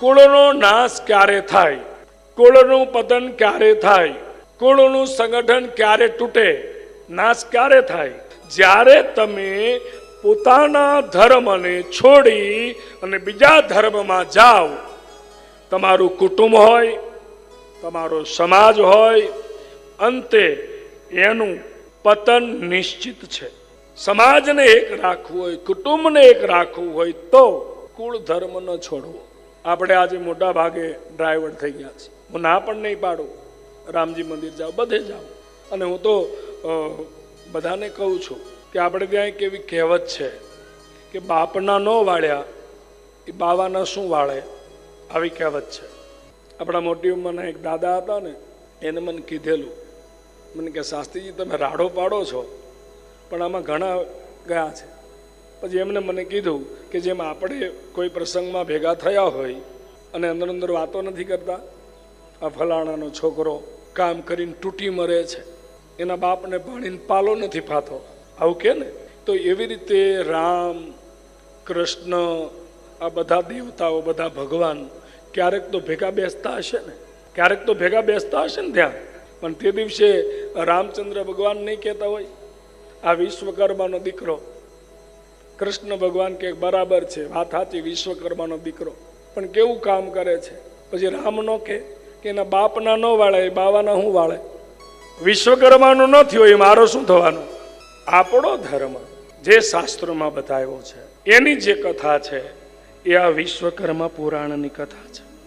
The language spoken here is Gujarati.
કુળનો નાશ ક્યારે થાય? કુળનું પતન ક્યારે થાય? કુળનું સંગઠન ક્યારે તૂટે? નાશ ક્યારે થાય? જ્યારે તમે પોતાના ધર્મને છોડી અને બીજા ધર્મમાં જાઓ, તમારું કુટુંબ હોય, તમારો સમાજ હોય, અંતે એનું પતન નિશ્ચિત છે. સમાજને એક રાખવું હોય, કુટુંબને એક રાખવું હોય તો કુળ ધર્મ ન છોડવો. આપણે આજે મોટા ભાગે ડ્રાઈવર થઈ ગયા છે હું ના પણ નહીં પાડું. રામજી મંદિર જાઓ, બધે જાઓ. અને હું તો બધાને કહું છું કે આપણે ત્યાં એક એવી કહેવત છે કે બાપના ન વાળ્યા, એ બાવાના શું વાળે? આવી કહેવત છે. આપણા મોટી ઉંમરના એક દાદા હતા ને, એને મને કીધેલું. મને કે, શાસ્ત્રીજી, તમે રાડો પાડો છો. પણ આમાં ઘણા ગયા છે. પછી એમને મને કીધું કે જેમ આપણે કોઈ પ્રસંગમાં ભેગા થયા હોય અને અંદર અંદર વાતો નથી કરતા, આ ફલાણાનો છોકરો કામ કરીને તૂટી મરે છે, એના બાપને ભણીને પાલો નથી ફાતો. આવું કે ને? તો એવી રીતે રામ, કૃષ્ણ, આ બધા દેવતાઓ, બધા ભગવાન ક્યારેક તો ભેગા બેસતા હશે ને? ક્યારેક તો ભેગા બેસતા હશે ને ત્યાં? પણ તે દિવસે રામચંદ્ર ભગવાન નહીં કહેતા હોય. આ વિશ્વકર્માનો દીકરો કૃષ્ણ ભગવાન કે બરાબર છે, વાત સાચી, વિશ્વકર્માનો દીકરો. પણ કેવું કામ કરે છે? પછી રામનો કે એના બાપના ન વાળે એ બાવાના શું વાળે વિશ્વકર્માનો ન થયો એ મારો શું થવાનું? આપણો ધર્મ જે શાસ્ત્રોમાં બતાવ્યો છે, એની જે કથા છે, એ આ વિશ્વકર્મા પુરાણની કથા છે.